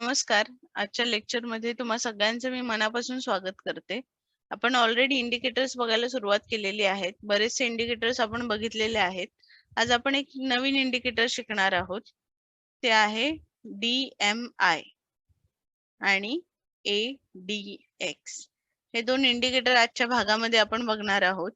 नमस्कार. आजच्या लेक्चरमध्ये तुम्हा सगळ्यांचं मी मनापासून स्वागत करते. आपण ऑलरेडी इंडिकेटर्स बघायला सुरुवात केलेली आहेत. बरेचसे इंडिकेटर्स आपण बघितलेले आहेत. आज आपण एक नवीन इंडिकेटर शिकणार आहोत. ते आहे डी-एम-आय आणि ए-डी-एक्स. हे दोन इंडिकेटर आजच्या भागामध्ये आपण बघणार आहोत.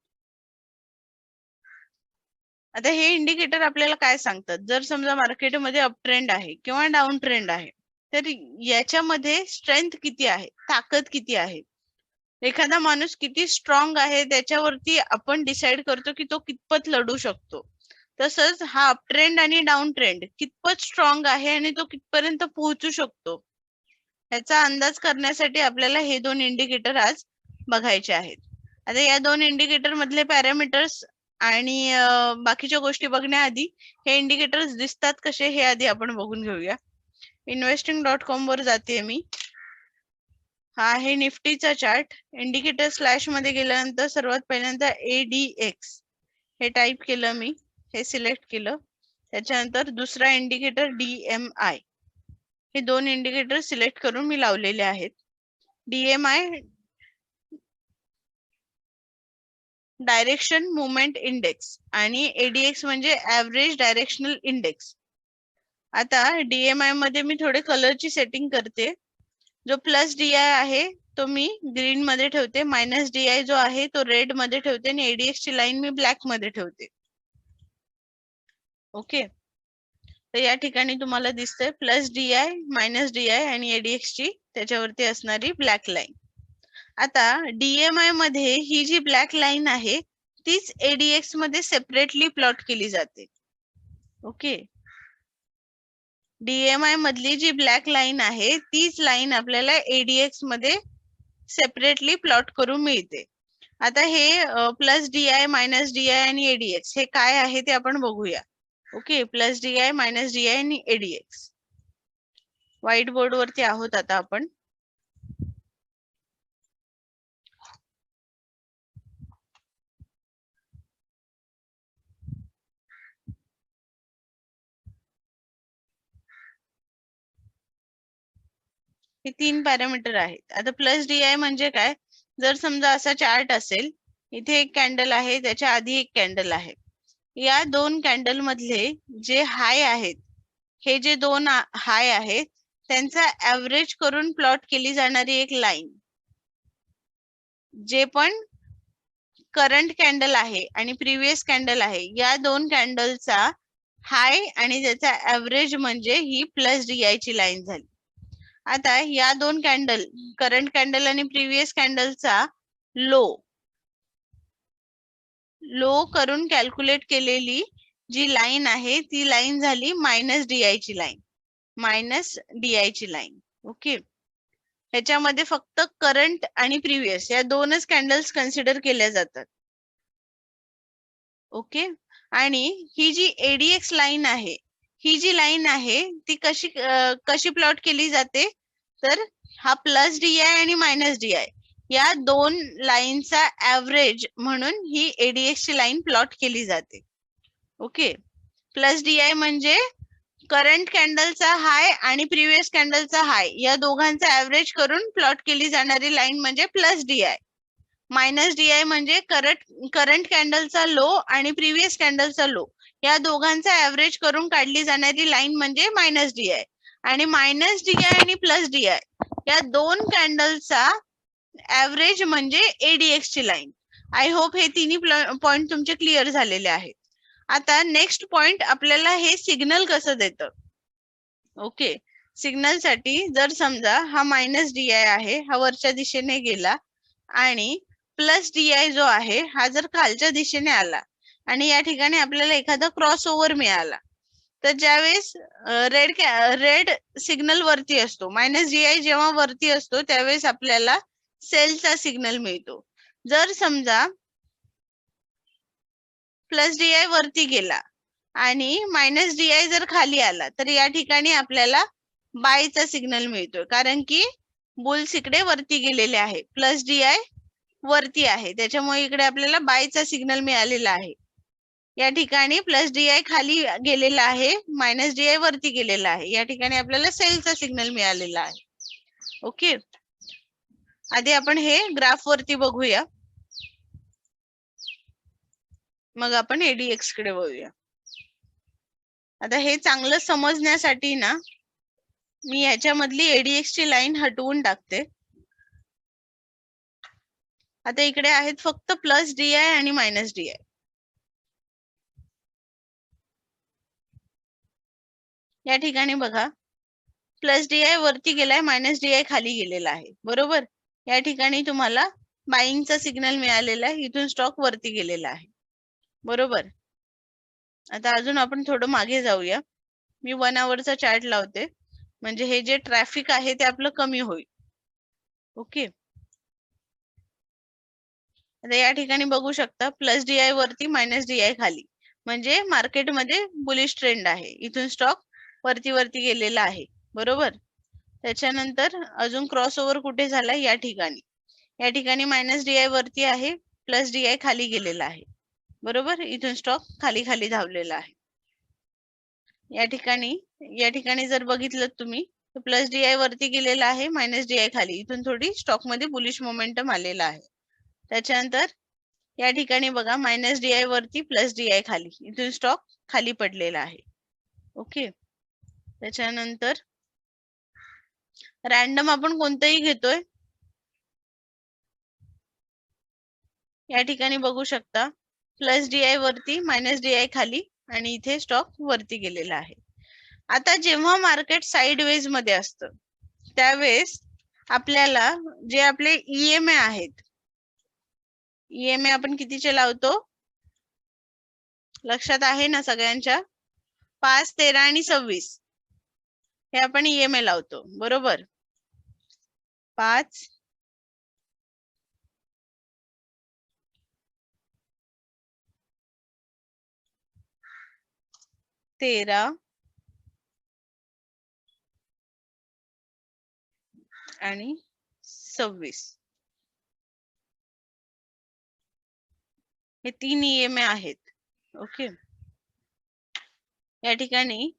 आता हे इंडिकेटर आपल्याला काय सांगतात? जर समजा मार्केटमध्ये अप ट्रेंड आहे किंवा डाउन ट्रेंड आहे. तर याच्यामध्ये स्ट्रेंथ किती आहे? ताकद किती आहे? एखादा माणूस किती स्ट्रॉंग आहे त्याच्यावरती आपण डिसाइड करतो की तो कितपत लढू शकतो. तसंच हा अप ट्रेंड आणि डाऊन ट्रेंड कितपत स्ट्रॉंग आहे आणि तो कितपर्यंत पोहोचू शकतो. याचा अंदाज करण्यासाठी आपल्याला हे दोन इंडिकेटर आज बघायचे आहेत. आता या दोन इंडिकेटर मधले पॅरामीटर्स आणि बाकीच्या गोष्टी बघण्याआधी हे इंडिकेटर्स दिसतात कसे हे आधी आपण बघून घेऊया. इन्व्हेस्टिंग डॉट कॉम वर जाते मी. हा आहे निफ्टीचा चार्ट इंडिकेटर स्लॅशमध्ये गेल्यानंतर सर्वात पहिल्यांदा एडीएक्स हे टाईप केलं मी. हे सिलेक्ट केलं. त्याच्यानंतर दुसरा इंडिकेटर डीएमआय हे दोन इंडिकेटर सिलेक्ट करून मी लावलेले आहेत. डीएमआय डायरेक्शन मुवमेंट इंडेक्स आणि एडीएक्स म्हणजे ऍव्हरेज डायरेक्शनल इंडेक्स आता डीएमआयमध्ये मी थोडे कलरची सेटिंग करते. जो प्लस डीआय आहे तो मी ग्रीन मध्ये ठेवते. मायनस डीआय जो आहे तो रेडमध्ये ठेवते आणि एडीएक्स ची लाईन मी ब्लॅकमध्ये ठेवते. ओके तर या ठिकाणी तुम्हाला दिसतंय प्लस डीआय मायनस डीआय आणि एडीएक्स ची त्याच्यावरती असणारी ब्लॅक लाईन आता डीएमआयमध्ये ही जी ब्लॅक लाईन आहे तीच एडीएक्समध्ये सेपरेटली प्लॉट केली जाते. ओके डीएमआय मधली जी ब्लॅक लाईन आहे तीच लाईन आपल्याला एडीएक्समध्ये सेपरेटली प्लॉट करून मिळते. आता हे प्लस डीआय मायनस डीआय आणि एडीएक्स हे काय आहे ते आपण बघूया. Okay plus DI minus DI आणि एडीएक्स व्हाईट बोर्ड वरती आहोत आता आपण. हे तीन पॅरामीटर आहेत. आता प्लस डीआय म्हणजे काय? जर समजा असा चार्ट असेल इथे एक कॅन्डल आहे त्याच्या आधी एक कॅन्डल आहे. या दोन कॅन्डल मधले जे हाय आहेत हे जे दोन हाय आहेत त्यांचा ऍव्हरेज करून प्लॉट केली जाणारी एक लाईन जे पण करंट कॅन्डल आहे आणि प्रिव्हियस कॅन्डल आहे या दोन कॅन्डलचा हाय आणि त्याचा ऍव्हरेज म्हणजे ही प्लस डीआय ची लाईन झाली. आता या दोन कॅन्डल करंट कॅन्डल आणि प्रिव्हियस कॅन्डलचा लो लो करून कॅल्क्युलेट केलेली जी लाईन आहे ती लाईन झाली मायनस डीआय ची लाईन मायनस डीआय ची लाईन ओके ह्याच्यामध्ये फक्त करंट आणि प्रिव्हियस या दोनच कॅन्डल्स कन्सिडर केल्या जातात. ओके आणि ही जी एडीएक्स लाईन आहे ही जी लाईन आहे ती कशी कशी प्लॉट केली जाते? तर हा प्लस डी आय आणि मायनस डी आय या दोन लाईनचा ऍव्हरेज म्हणून ही एडीएक्स ची लाईन प्लॉट केली जाते. ओके? प्लस डी आय म्हणजे करंट कॅन्डलचा हाय आणि प्रिव्हियस कॅन्डलचा हाय या दोघांचा ऍव्हरेज करून प्लॉट केली जाणारी लाईन म्हणजे plus D I. Minus D I म्हणजे करंट करंट कॅन्डलचा लो आणि प्रिव्हियस कॅन्डलचा लो. या दोघांचा ऍव्हरेज करून काढली जाणारी लाईन म्हणजे मायनस डी आय आणि मायनस डीआय आणि प्लस डी आय या दोन कॅन्डलचा ऍव्हरेज म्हणजे एडीएक्स ची लाईन आय होप हे तिन्ही पॉइंट तुमचे क्लिअर झालेले आहेत. आता नेक्स्ट पॉइंट आपल्याला हे सिग्नल कसं देतं? ओके सिग्नलसाठी जर समजा हा मायनस डीआय आहे हा वरच्या दिशेने गेला आणि प्लस डीआय जो आहे हा जर खालच्या दिशेने आला आणि या ठिकाणी आपल्याला एखादा क्रॉस ओव्हर मिळाला. तर ज्यावेळेस रेड रेड सिग्नल वरती असतो मायनस डीआय जेव्हा वरती असतो त्यावेळेस आपल्याला सेलचा सिग्नल मिळतो. जर समजा प्लस डीआय वरती गेला आणि मायनस डीआय जर खाली आला तर या ठिकाणी आपल्याला बायचा सिग्नल मिळतोय. कारण की बुल्स इकडे वरती गेलेले आहे प्लस डी आय वरती आहे. त्याच्यामुळे इकडे आपल्याला बायचा सिग्नल मिळालेला आहे. या ठिकाणी प्लस डी आय खाली गेलेला आहे मायनस डी आय वरती गेलेला आहे. या ठिकाणी आपल्याला सेलचा सिग्नल मिळालेला आहे. ओके आधी आपण हे ग्राफ वरती बघूया. मग आपण एडीएक्सकडे बघूया आता हे चांगलं समजण्यासाठी ना मी याच्यामधली एडीएक्स ची लाईन हटवून टाकते. आता इकडे आहेत फक्त प्लस डी आय आणि मायनस डी आय या ठिकाणी बघा. प्लस डी आय वरती गेलाय मायनस डी आय खाली गेलेला आहे. बरोबर? या ठिकाणी तुम्हाला बाईंगचा सिग्नल मिळालेला आहे. इथून स्टॉक वरती गेलेला आहे. बरोबर? आता अजून आपण थोडं मागे जाऊया. मी वन आवरचा चार्ट लावते. म्हणजे हे जे ट्रॅफिक आहे ते आपलं कमी होईल. ओके आता या ठिकाणी बघू शकता प्लस डी आय वरती मायनस डी आय खाली. म्हणजे मार्केटमध्ये बुलिश ट्रेंड आहे. इथून स्टॉक वरती वरती गेलेला आहे. बरोबर? त्याच्यानंतर अजून क्रॉस ओव्हर कुठे झाला? या ठिकाणी. या ठिकाणी मायनस डी आय वरती आहे प्लस डी आय खाली गेलेला आहे. बरोबर? इथून स्टॉक खाली खाली धावलेला आहे. या ठिकाणी या ठिकाणी जर बघितलं तुम्ही तर प्लस डी आय वरती गेलेला आहे मायनस डी आय खाली. इथून थोडी स्टॉकमध्ये बुलिश मोमेंटम आलेला आहे. त्याच्यानंतर या ठिकाणी बघा मायनस डी आय वरती प्लस डी आय खाली. इथून स्टॉक खाली पडलेला आहे. ओके त्याच्यानंतर रॅन्डम आपण कोणतंही घेतोय. या ठिकाणी बघू शकता. प्लस डीआय वरती मायनस डीआय खाली आणि इथे स्टॉक वरती गेलेला आहे. आता जेव्हा मार्केट साइड वेजमध्ये असतं त्यावेळेस आपल्याला जे आपले ईएमए आहेत ईएमए आपण कितीचे लावतो? लक्षात आहे ना सगळ्यांच्या? पाच तेरा आणि सव्वीस. हे आपण ईएमए लावतो. बरोबर? पाच. तेरा. आणि सव्वीस. हे तीन ईएमए आहेत. ओके? या ठिकाणी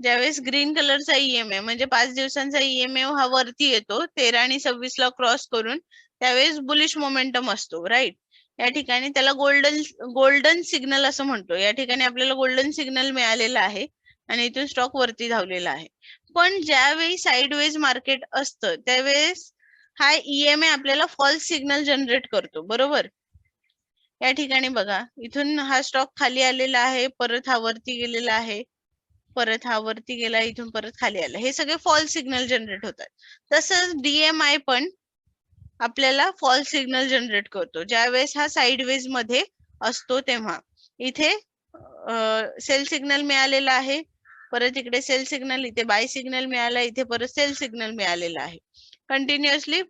ज्यावेळेस ग्रीन कलरचा ईएमए म्हणजे पाच दिवसांचा ईएमए हा वरती येतो तेरा आणि सव्वीस ला क्रॉस करून त्यावेळेस बुलिश मोमेंटम असतो राईट या ठिकाणी त्याला गोल्डन गोल्डन सिग्नल असं म्हणतो. या ठिकाणी आपल्याला गोल्डन सिग्नल मिळालेला आहे आणि इथून स्टॉक वरती धावलेला आहे. पण ज्यावेळी साईडवेज मार्केट असतं त्यावेळेस हा ईएमए आपल्याला फॉल्स सिग्नल जनरेट करतो बरोबर? या ठिकाणी बघा इथून हा स्टॉक खाली आलेला आहे परत हा वरती गेलेला आहे. परत हा वरती गेला इथून परत खाली आला. हे सगळे फॉल्स सिग्नल जनरेट होतात. तसंच डीएमआय पण आपल्याला फॉल्स सिग्नल जनरेट करतो. ज्यावेळेस हा साईडवेजमध्ये असतो तेव्हा. इथे सेल सिग्नल मिळालेला आहे. परत इकडे सेल सिग्नल इथे बाय सिग्नल मिळाला इथे परत सेल सिग्नल मिळालेला आहे. Continuously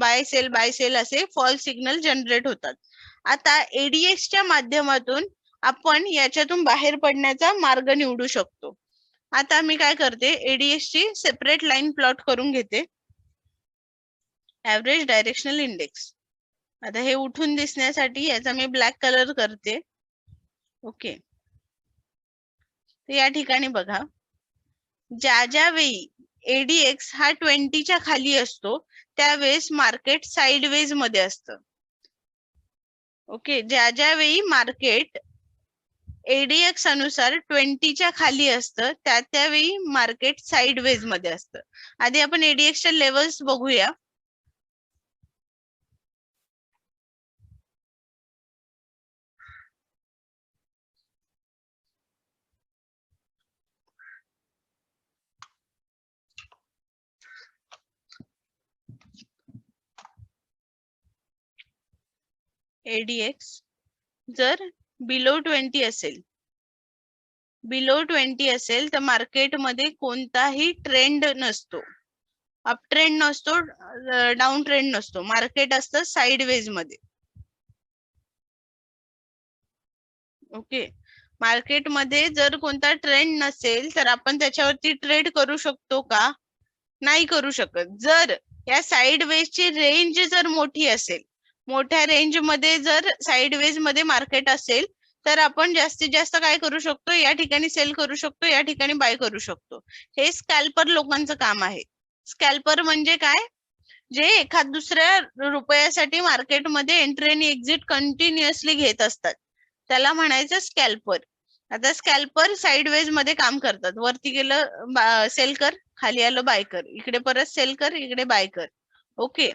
buy sell buy sell असे फॉल्स सिग्नल जनरेट होतात. आता एडीएक्सच्या माध्यमातून आपण याच्यातून बाहेर पडण्याचा मार्ग निवडू शकतो. आता मी काय करते एडीएस ची सेपरेट लाईन प्लॉट करून घेते. ऍव्हरेज डायरेक्शनल इंडेक्स आता हे उठून दिसण्यासाठी याचा मी ब्लॅक कलर करते. ओके या ठिकाणी बघा. ज्या ज्या वेळी एडीएक्स हा ट्वेंटीच्या खाली असतो त्यावेळेस मार्केट साईडवेजमध्ये असतं. ओके ज्या ज्या वेळी मार्केट एडीएक्स अनुसार ट्वेंटीच्या खाली असतं त्या त्यावेळी मार्केट साईडवेजमध्ये असतं. आधी आपण एडीएक्सच्या लेवल्स बघूया. एडीएक्स जर बिलो ट्वेंटी असेल. बिलो ट्वेंटी असेल तर मार्केटमध्ये कोणताही ट्रेंड नसतो. अप ट्रेंड नसतो डाऊन ट्रेंड नसतो. मार्केट असतं साईडवेजमध्ये. ओके. मार्केटमध्ये जर कोणता ट्रेंड नसेल तर आपण त्याच्यावरती ट्रेड करू शकतो का? नाही करू शकत. जर या साईड वेजची रेंज जर मोठी असेल मोठ्या रेंजमध्ये जर साईडवेजमध्ये मार्केट असेल तर आपण जास्तीत जास्त काय करू शकतो? या ठिकाणी सेल करू शकतो या ठिकाणी बाय करू शकतो. हे स्कॅल्पर लोकांचं काम आहे. स्कॅल्पर म्हणजे काय? जे एखाद दुसऱ्या रुपयासाठी मार्केटमध्ये एंट्री आणि एक्झिट कंटिन्युअसली घेत असतात. त्याला म्हणायचं स्कॅल्पर आता स्कॅल्पर साईडवेजमध्ये काम करतात. वरती गेलं सेल कर खाली आलं बाय कर. इकडे परत सेल कर इकडे बाय कर. ओके.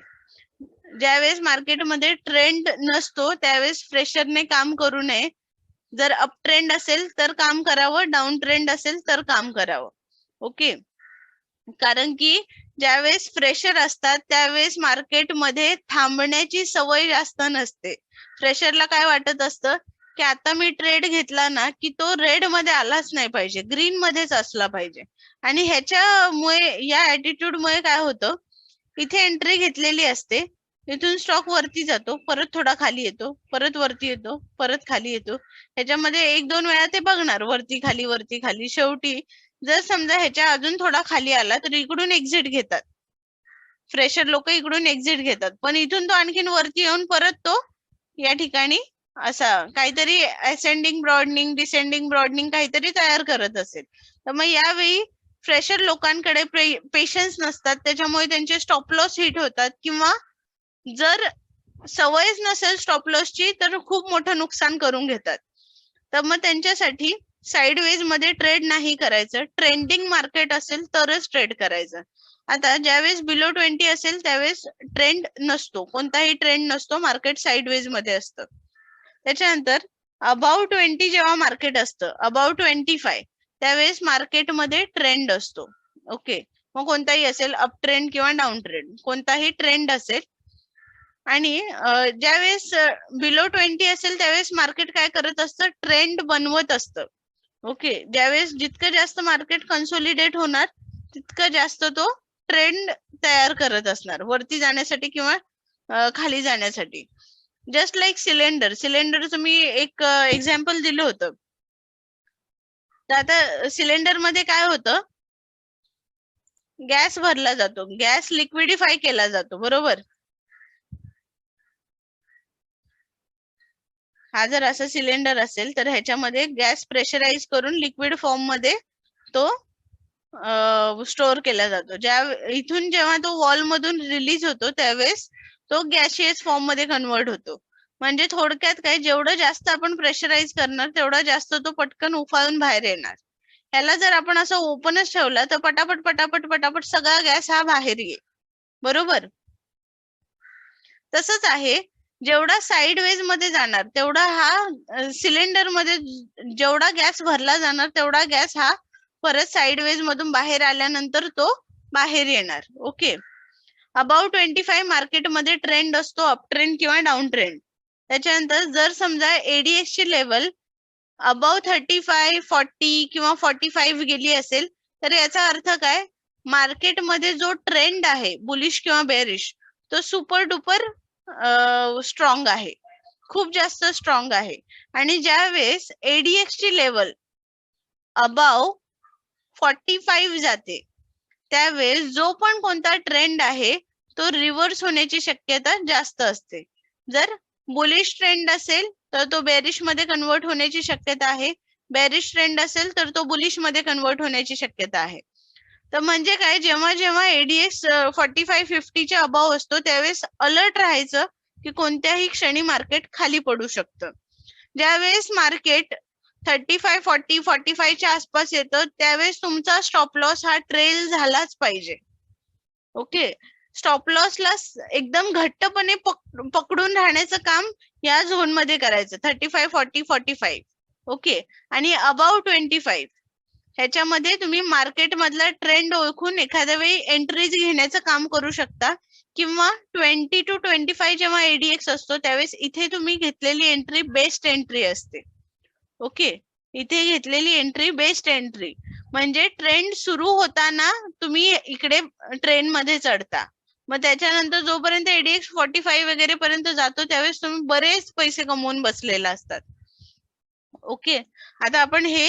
ज्यावेळेस मार्केटमध्ये ट्रेंड नसतो त्यावेळेस फ्रेशरने काम करू नये. जर अप ट्रेंड असेल तर काम करावं डाऊन ट्रेंड असेल तर काम करावं. ओके कारण की ज्यावेळेस फ्रेशर असतात त्यावेळेस मार्केटमध्ये थांबण्याची सवय जास्त नसते. फ्रेशरला काय वाटत असतं? की आता मी ट्रेड घेतला ना की तो रेडमध्ये आलाच नाही पाहिजे ग्रीन मध्येच असला पाहिजे. आणि ह्याच्यामुळे या ऍटिट्यूडमुळे काय होतं? इथे एंट्री घेतलेली असते. इथून स्टॉक वरती जातो परत थोडा खाली येतो परत वरती येतो परत खाली येतो. ह्याच्यामध्ये एक दोन वेळा ते बघणार वरती खाली वरती खाली. शेवटी जर समजा ह्याच्या अजून थोडा खाली आला तर इकडून एक्झिट घेतात. फ्रेशर लोक इकडून एक्झिट घेतात. पण इथून तो आणखीन वरती येऊन परत तो या ठिकाणी असा काहीतरी असेंडिंग ब्रॉडनिंग डिसेंडिंग ब्रॉडनिंग काहीतरी तयार करत असेल. तर मग यावेळी फ्रेशर लोकांकडे पेशन्स नसतात. त्याच्यामुळे त्यांचे स्टॉप लॉस हिट होतात किंवा जर सवयच नसेल स्टॉप लॉसची तर खूप मोठं नुकसान करून घेतात. तर मग त्यांच्यासाठी साईडवेजमध्ये ट्रेड नाही करायचं. ट्रेंडिंग मार्केट असेल तरच ट्रेड करायचं. आता ज्यावेळेस बिलो ट्वेंटी असेल त्यावेळेस ट्रेंड नसतो. कोणताही ट्रेंड नसतो मार्केट साईडवेजमध्ये असतं. त्याच्यानंतर अबाउ ट्वेंटी जेव्हा मार्केट असतं अबाउ ट्वेंटी फाय त्यावेळेस मार्केटमध्ये ट्रेंड असतो. ओके मग कोणताही असेल अप ट्रेंड किंवा डाऊन ट्रेंड कोणताही ट्रेंड असेल आणि ज्यावेळेस बिलो ट्वेंटी असेल त्यावेळेस मार्केट काय करत असतं? ट्रेंड बनवत असतं. ओके ज्यावेळेस जितकं जास्त मार्केट कन्सोलिडेट होणार तितकं जास्त तो ट्रेंड तयार करत असणार. वरती जाण्यासाठी किंवा खाली जाण्यासाठी. जस्ट लाईक सिलेंडर सिलेंडरचं मी एक एक्झाम्पल दिलं होतं. तर आता सिलेंडरमध्ये काय होतं? गॅस भरला जातो. गॅस लिक्विडिफाय केला जातो. बरोबर? हा जर असा सिलेंडर असेल तर ह्याच्यामध्ये गॅस प्रेशराईज करून लिक्विड फॉर्ममध्ये तो स्टोअर केला जातो. ज्या इथून जेव्हा तो वॉल मधून रिलीज होतो त्यावेळेस तो गॅशियस फॉर्ममध्ये कन्वर्ट होतो. म्हणजे थोडक्यात काय जेवढं जास्त आपण प्रेशराईज करणार तेवढा जास्त तो पटकन उफाळून बाहेर येणार. ह्याला जर आपण असं ओपनच ठेवला तर पटापट पटापट पटापट सगळा गॅस हा बाहेर येईल. बरोबर? तसंच आहे जेवढा साईड वेजमध्ये जाणार तेवढा हा सिलेंडरमध्ये जेवढा गॅस भरला जाणार तेवढा गॅस हा परत साईड वेज मधून बाहेर आल्यानंतर तो बाहेर येणार. ओके अबाउट ट्वेंटी फाईव्ह मार्केटमध्ये ट्रेंड असतो अप ट्रेंड किंवा डाऊन ट्रेंड त्याच्यानंतर जर समजा एडीएक्स ची level above thirty five forty किंवा फॉर्टी फाईव्ह गेली असेल तर याचा अर्थ काय? मार्केटमध्ये जो ट्रेंड आहे बुलिश किंवा बेरिश तो सुपर डुपर स्ट्रॉंग आहे. खूप जास्त स्ट्रॉंग आहे. आणि ज्या वेळेस एडीएक्स ची लेवल अबाव फॉर्टी फाईव्ह जाते त्यावेळेस जो पण कोणता ट्रेंड आहे तो रिव्हर्स होण्याची शक्यता जास्त असते. जर बुलिश ट्रेंड असेल तर तो बेरिशमध्ये कन्वर्ट होण्याची शक्यता आहे. बेरिश ट्रेंड असेल तर तो बुलिशमध्ये कन्वर्ट होण्याची शक्यता आहे. तर म्हणजे काय जेव्हा जेव्हा एडीएक्स फॉर्टी फाय फिफ्टीच्या अभाव असतो त्यावेळेस अलर्ट राहायचं की कोणत्याही क्षणी मार्केट खाली पडू शकतं. ज्यावेळेस market thirty five forty forty फायच्या आसपास येतं त्यावेळेस तुमचा स्टॉप लॉस हा ट्रेल झालाच पाहिजे. ओके? स्टॉप लॉसला एकदम घट्टपणे पकडून राहण्याचं काम या झोनमध्ये करायचं. Thirty five forty forty five okay? आणि अबाव ट्वेंटी फाईव्ह ह्याच्यामध्ये तुम्ही मार्केट मधला ट्रेंड ओळखून एखाद्या वेळी एंट्रीज घेण्याचं काम करू शकता. किंवा ट्वेंटी टू ट्वेंटी फाय जेव्हा एडीएक्स असतो त्यावेळेस इथे तुम्ही घेतलेली एंट्री बेस्ट एंट्री असते. ओके इथे घेतलेली एंट्री बेस्ट एंट्री म्हणजे ट्रेंड सुरू होताना तुम्ही इकडे ट्रेन मध्ये चढता. मग त्याच्यानंतर जोपर्यंत एडीएक्स फॉर्टी फाईव्ह वगैरे पर्यंत जातो त्यावेळेस तुम्ही बरेच पैसे कमवून बसलेला असतात. ओके आता आपण हे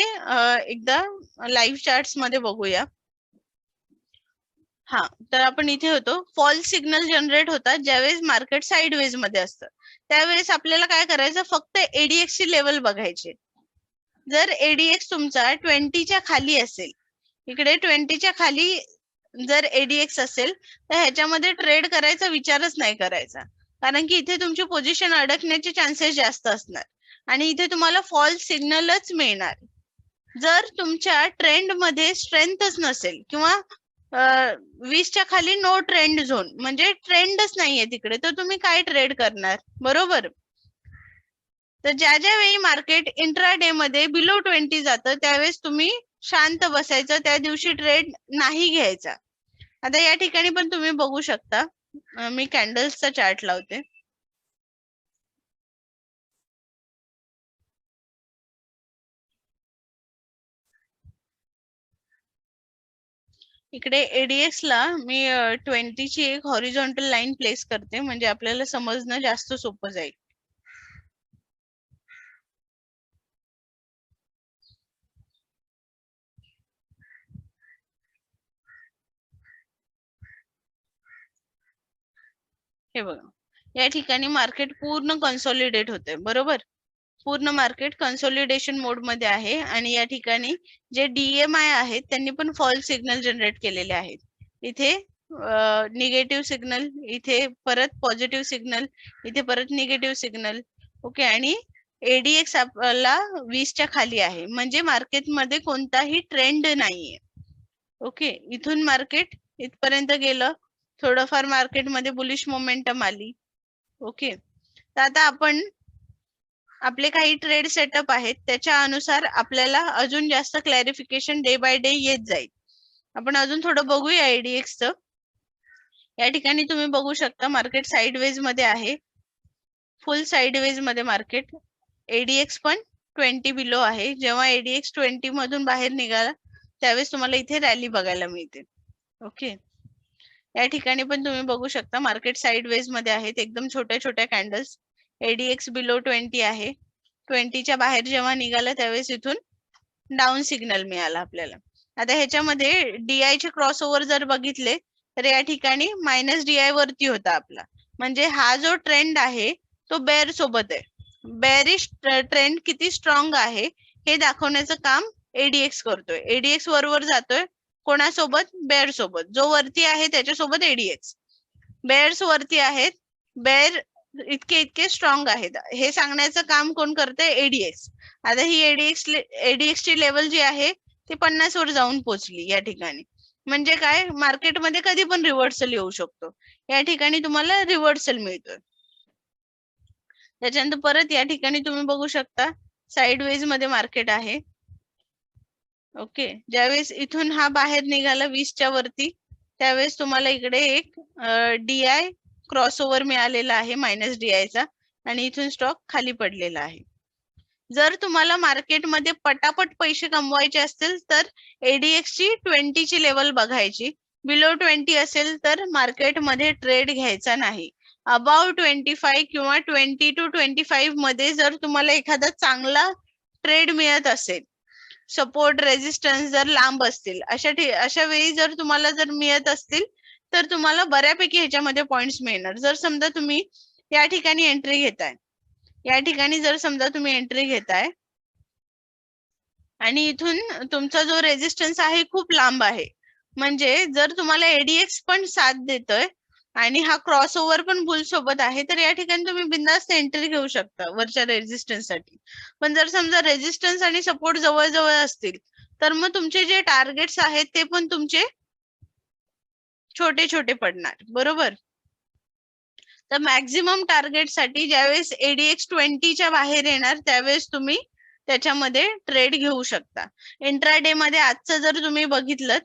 एकदा लाईव्ह चार्टमध्ये बघूया. हा तर आपण इथे होतो. फॉल्स सिग्नल जनरेट होतात ज्यावेळेस मार्केट साईडवेजमध्ये असतं. त्यावेळेस आपल्याला काय करायचं? फक्त एडीएक्स ची लेवल बघायची. जर एडीएक्स तुमचा ट्वेंटीच्या खाली असेल इकडे ट्वेंटीच्या खाली जर एडीएक्स असेल तर ह्याच्यामध्ये ट्रेड करायचा विचारच नाही करायचा. कारण की इथे तुमची पोझिशन अडकण्याचे चान्सेस जास्त असणार. आणि इथे तुम्हाला फॉल्स सिग्नलच मिळणार. जर तुमच्या ट्रेंडमध्ये स्ट्रेंथच नसेल किंवा वीसच्या खाली नो ट्रेंड झोन म्हणजे ट्रेंडच नाहीये तिकडे तर तुम्ही काय ट्रेड करणार? बरोबर? तर ज्या ज्या वेळी मार्केट इंट्रा डे मध्ये बिलो ट्वेंटी जातं त्यावेळेस तुम्ही शांत बसायचं त्या दिवशी ट्रेड नाही घ्यायचा. आता या ठिकाणी पण तुम्ही बघू शकता. मी कॅन्डल्सचा चार्ट लावते. इकडे एडीएक्स ला मी ट्वेंटीची एक हॉरिझॉन्टल लाईन प्लेस करते म्हणजे आपल्याला समजणं जास्त सोपं जाईल. हे बघा. या ठिकाणी मार्केट पूर्ण कन्सॉलिडेट होते बरोबर? पूर्ण मार्केट कन्सोलिडेशन मोडमध्ये आहे. आणि या ठिकाणी जे डीएमआय आहेत त्यांनी पण फॉल सिग्नल जनरेट केलेले आहेत. इथे निगेटिव्ह सिग्नल इथे परत पॉझिटिव्ह सिग्नल इथे परत निगेटिव्ह सिग्नल ओके आणि एडीएक्स आपला वीसच्या खाली आहे. म्हणजे मार्केटमध्ये कोणताही ट्रेंड नाहीये. ओके इथून मार्केट इथपर्यंत गेलं. थोडंफार मार्केटमध्ये बुलिश मोमेंटम आली. ओके तर आता आपण आपले काही ट्रेड सेटअप आहेत त्याच्या अनुसार आपल्याला अजून जास्त क्लॅरिफिकेशन डे बाय डे येत जाईल. आपण अजून थोडं बघूया एडीएक्स च. या ठिकाणी तुम्ही बघू शकता मार्केट साईडवेजमध्ये आहे. फुल साईडवेजमध्ये मार्केट एडीएक्स पण ट्वेंटी बिलो आहे. जेव्हा एडीएक्स ट्वेंटी मधून बाहेर निघाला त्यावेळेस तुम्हाला इथे रॅली बघायला मिळते. ओके या ठिकाणी पण तुम्ही बघू शकता मार्केट साईडवेजमध्ये आहेत एकदम छोट्या छोट्या कॅन्डल्स एडीएक्स बिलो ट्वेंटी आहे. ट्वेंटीच्या बाहेर जेव्हा निघाला त्यावेळेस इथून डाऊन सिग्नल मिळाला आपल्याला. आता ह्याच्यामध्ये डीआय चे क्रॉस ओव्हर जर बघितले तर या ठिकाणी मायनस डीआय वरती होता आपला. म्हणजे हा जो ट्रेंड आहे तो बेअर सोबत आहे. बेअरिश ट्रेंड किती स्ट्रॉंग आहे हे दाखवण्याचं काम एडीएक्स करतोय. एडीएक्स वरवर जातोय कोणासोबत? बेअर सोबत. जो वरती आहे त्याच्यासोबत एडीएक्स बेअर्स वरती आहेत बेअर इतके इतके स्ट्रॉंग आहेत. हे सांगण्याचं काम कोण करते एडीएक्स आता ही एडीएक्स एडीएक्स ची लेवल जी आहे ती पन्नास वर जाऊन पोहोचली या ठिकाणी. म्हणजे काय? मार्केटमध्ये कधी पण रिव्हर्सल येऊ शकतो. या ठिकाणी तुम्हाला रिव्हर्सल मिळतोय. त्याच्यानंतर परत या ठिकाणी तुम्ही बघू शकता साइडवेजमध्ये मार्केट आहे. ओके. ज्यावेळेस इथून हा बाहेर निघाला वीसच्या वरती त्यावेळेस तुम्हाला इकडे एक डीआय क्रॉसओव्हर मिळालेला आहे मायनस चा आणि इथून स्टॉक खाली पडलेला आहे. जर तुम्हाला मार्केटमध्ये पटापट पैसे कमवायचे असतील तर एडीएक्स ची ट्वेंटीची लेवल बघायची. बिलो ट्वेंटी असेल तर मार्केटमध्ये ट्रेड घ्यायचा नाही. अबाव ट्वेंटी फाईव्ह किंवा ट्वेंटी टू ट्वेंटी फाईव्हमध्ये जर तुम्हाला एखादा चांगला ट्रेड मिळत असेल सपोर्ट रेजिस्टन्स जर लांब असतील अशा अशा वेळी जर तुम्हाला जर मिळत असतील तर तुम्हाला बऱ्यापैकी ह्याच्यामध्ये पॉइंट्स मिळणार. जर समजा तुम्ही या ठिकाणी एंट्री घेताय. या ठिकाणी जर समजा तुम्ही एंट्री घेताय आणि इथून तुमचा जो रेजिस्टन्स आहे खूप लांब आहे. म्हणजे जर तुम्हाला एडीएक्स पण साथ देतोय आणि हा क्रॉस ओव्हर पण बुल सोबत आहे तर या ठिकाणी तुम्ही बिंदास्त एंट्री घेऊ शकता वरच्या रेजिस्टन्ससाठी. पण जर समजा रेजिस्टन्स आणि सपोर्ट जवळ जवळ असतील तर मग तुमचे जे टार्गेट्स आहेत ते पण तुमचे छोटे छोटे पडणार बरोबर? तर मॅक्झिमम टार्गेटसाठी ज्यावेळेस एडीएक्स ट्वेंटीच्या बाहेर येणार त्यावेळेस तुम्ही त्याच्यामध्ये ट्रेड घेऊ शकता. इंट्राडे मध्ये आजचं जर तुम्ही बघितलं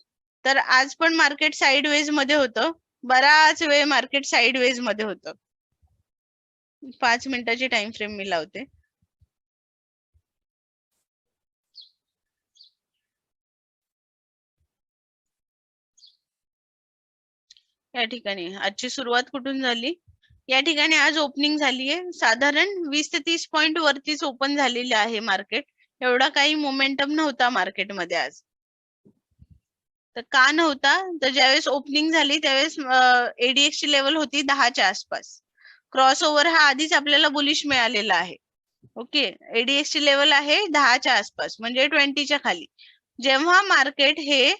तर आज पण मार्केट साईड वेजमध्ये होतं. बराच वेळ मार्केट साईड वेजमध्ये होतं. पाच मिनिटाची टाइम फ्रेम मी लावते. या ठिकाणी. आजची सुरुवात कुठून झाली? या ठिकाणी आज ओपनिंग झाली आहे. साधारण वीस ते तीस पॉइंट वरतीच ओपन झालेलं आहे मार्केट एवढा काही मोमेंटम नव्हता मार्केटमध्ये आज. तर का नव्हता? तर ज्यावेळेस ओपनिंग झाली त्यावेळेस एडीएक्स ची लेवल होती दहाच्या आसपास. क्रॉस ओव्हर हा आधीच आपल्याला बुलिश मिळालेला आहे. ओके एडीएक्स ची लेवल आहे दहाच्या आसपास म्हणजे ट्वेंटीच्या खाली. जेव्हा मार्केट हे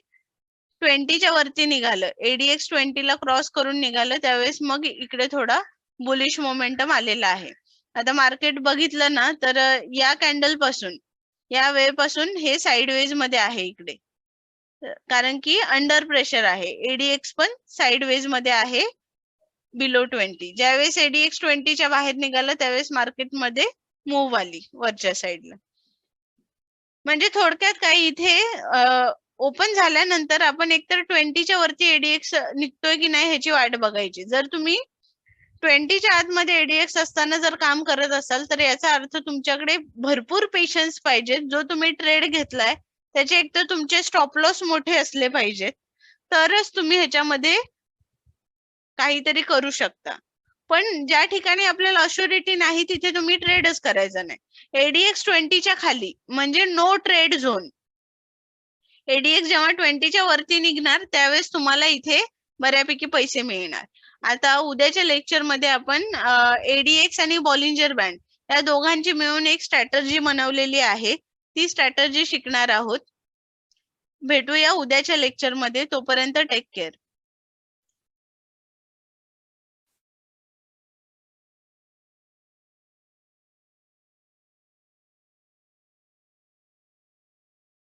ट्वेंटीच्या वरती निघालं. एडीएक्स ट्वेंटीला क्रॉस करून निघालं. त्यावेळेस मग इकडे थोडा बुलिश मोमेंटम आलेला आहे. आता मार्केट बघितलं ना तर या कॅन्डलपासून या वेळेपासून हे साईडवेजमध्ये आहे इकडे. कारण की अंडर प्रेशर आहे. एडीएक्स पण साईडवेजमध्ये आहे बिलो ट्वेंटी ज्यावेळेस एडीएक्स ट्वेंटीच्या बाहेर निघालं त्यावेळेस मार्केटमध्ये मूव्ह आली वरच्या साईडला म्हणजे थोडक्यात काही इथे ओपन झाल्यानंतर आपण एकतर ट्वेंटीच्या वरती एडीएक्स निघतोय की नाही ह्याची वाट बघायची. जर तुम्ही ट्वेंटीच्या आतमध्ये एडीएक्स असताना जर काम करत असाल तर याचा अर्थ तुमच्याकडे भरपूर पेशन्स पाहिजेत जो तुम्ही ट्रेड घेतलाय त्याचे एकतर तुमचे स्टॉप लॉस मोठे असले पाहिजेत. तरच तुम्ही ह्याच्यामध्ये काहीतरी करू शकता. पण ज्या ठिकाणी आपल्याला अश्युरिटी नाही तिथे तुम्ही ट्रेडच करायचा नाही. एडीएक्स ट्वेंटीच्या खाली म्हणजे नो ट्रेड झोन एडीएक्स जेव्हा ट्वेंटीच्या वरती निघणार त्यावेळेस तुम्हाला इथे बऱ्यापैकी पैसे मिळणार. आता उद्याच्या लेक्चरमध्ये आपण एडीएक्स आणि बॉलिंजर बँड या दोघांची मिळून एक स्ट्रॅटर्जी बनवलेली आहे. ती स्ट्रॅटर्जी शिकणार आहोत. भेटूया उद्याच्या लेक्चरमध्ये तोपर्यंत टेक केअर